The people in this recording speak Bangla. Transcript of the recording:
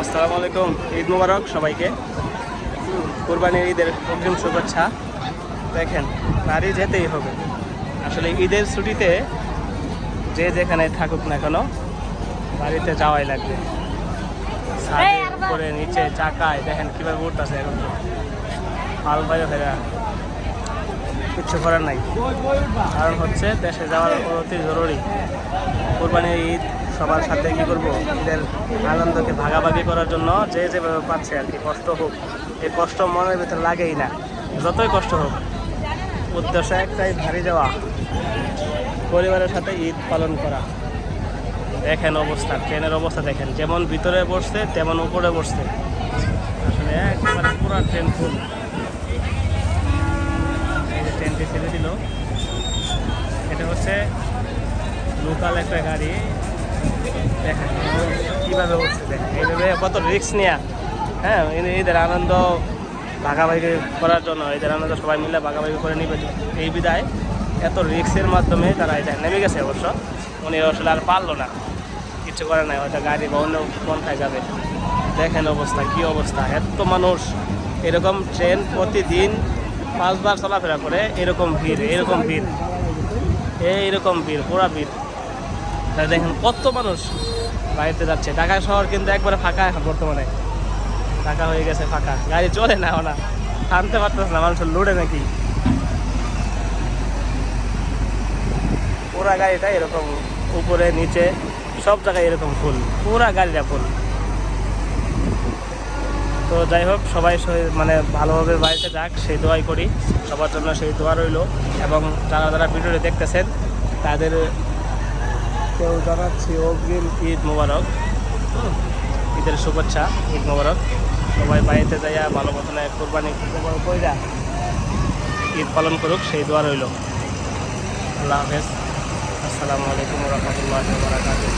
আসসালামু আলাইকুম ঈদ মুবারক সবাইকে। কোরবানির ঈদের অগ্রিম শুভেচ্ছা। দেখেন বাড়ি যেতেই হবে। আসলে ঈদের ছুটিতে যে যেখানে থাকুক না কেন বাড়িতে যাওয়াই লাগবে। উপরে নিচে চাকায় দেখেন কীভাবে উঠতেছে এখন হাল বাইরে ফেরা। কিচ্ছু করার নাই। কারণ হচ্ছে দেশে যাওয়ার অতি জরুরি। কোরবানির ঈদ সবার সাথে কী করব? ঈদের আনন্দকে ভাগাভাগি করার জন্য যে যেভাবে পাচ্ছে আর কি, কষ্ট হোক। এই কষ্ট মনের ভিতরে লাগেই না। যতই কষ্ট হোক, উদ্দেশ্য একটাই ভারী যাওয়া। পরিবারের সাথে ঈদ পালন করা। দেখেন অবস্থা, ট্রেনের অবস্থা দেখেন। যেমন ভিতরে বসছে, তেমন উপরে বসছে। আসলে একেবারে পুরো ট্রেন ফুল ট্রেনটি ছেড়ে দিল, এটা হচ্ছে লোকাল একটা গাড়ি। দেখেন কীভাবে এইভাবে কত রিস্ক নেওয়া হ্যাঁ এদের আনন্দ ভাগাভাগি করার জন্য এদের আনন্দ সবাই মিলে ভাগাভাগি করে নিবে। এই বিদায়, এত রিক্সের মাধ্যমে তারা এটা নেমে গেছে অবশ্য। উনি আসলে আর পারল না। কিছু করে নাই, হয়তো গাড়ি বা অন্য পন্থায় যাবে। দেখেন অবস্থা, কি অবস্থা। এত মানুষ, এরকম ট্রেন প্রতিদিন পাঁচবার চলাফেরা করে, এরকম ভিড় এরকম ভিড়। এইরকম ভিড়, পুরা ভিড়। তাই দেখেন কত মানুষ বাড়িতে যাচ্ছে। ঢাকা শহর কিন্তু একবারে ফাঁকা এখন বর্তমানে। ঢাকা হয়ে গেছে, ফাঁকা। গাড়ি চলে না ওনা। থামতে পারতেছে না, মানুষের লোডে নাকি। পুরা গাড়িটা এরকম উপরে, নিচে, সব জায়গায় এরকম ফুল পুরা গাড়িটা ফুল তো যাই হোক সবাই মানে ভালোভাবে বাড়িতে যাক, সেই দোয়াই করি। সবার জন্য সেই দোয়া রইল। এবং যারা যারা ভিডিওটি দেখতেছেন, তাদের কেউ জানাচ্ছি অগ্রিম ঈদ মোবারক। ঈদের শুভেচ্ছা, ঈদ মোবারক। সবাই বাড়িতে যাইয়া ভালো মতনে কোরবানি কইরা ঈদ পালন করুক, সেই দোয়া রইল। আল্লাহ হাফেজ। আসসালামু আলাইকুম রহমতুল্লাহ বারাকাতুহ।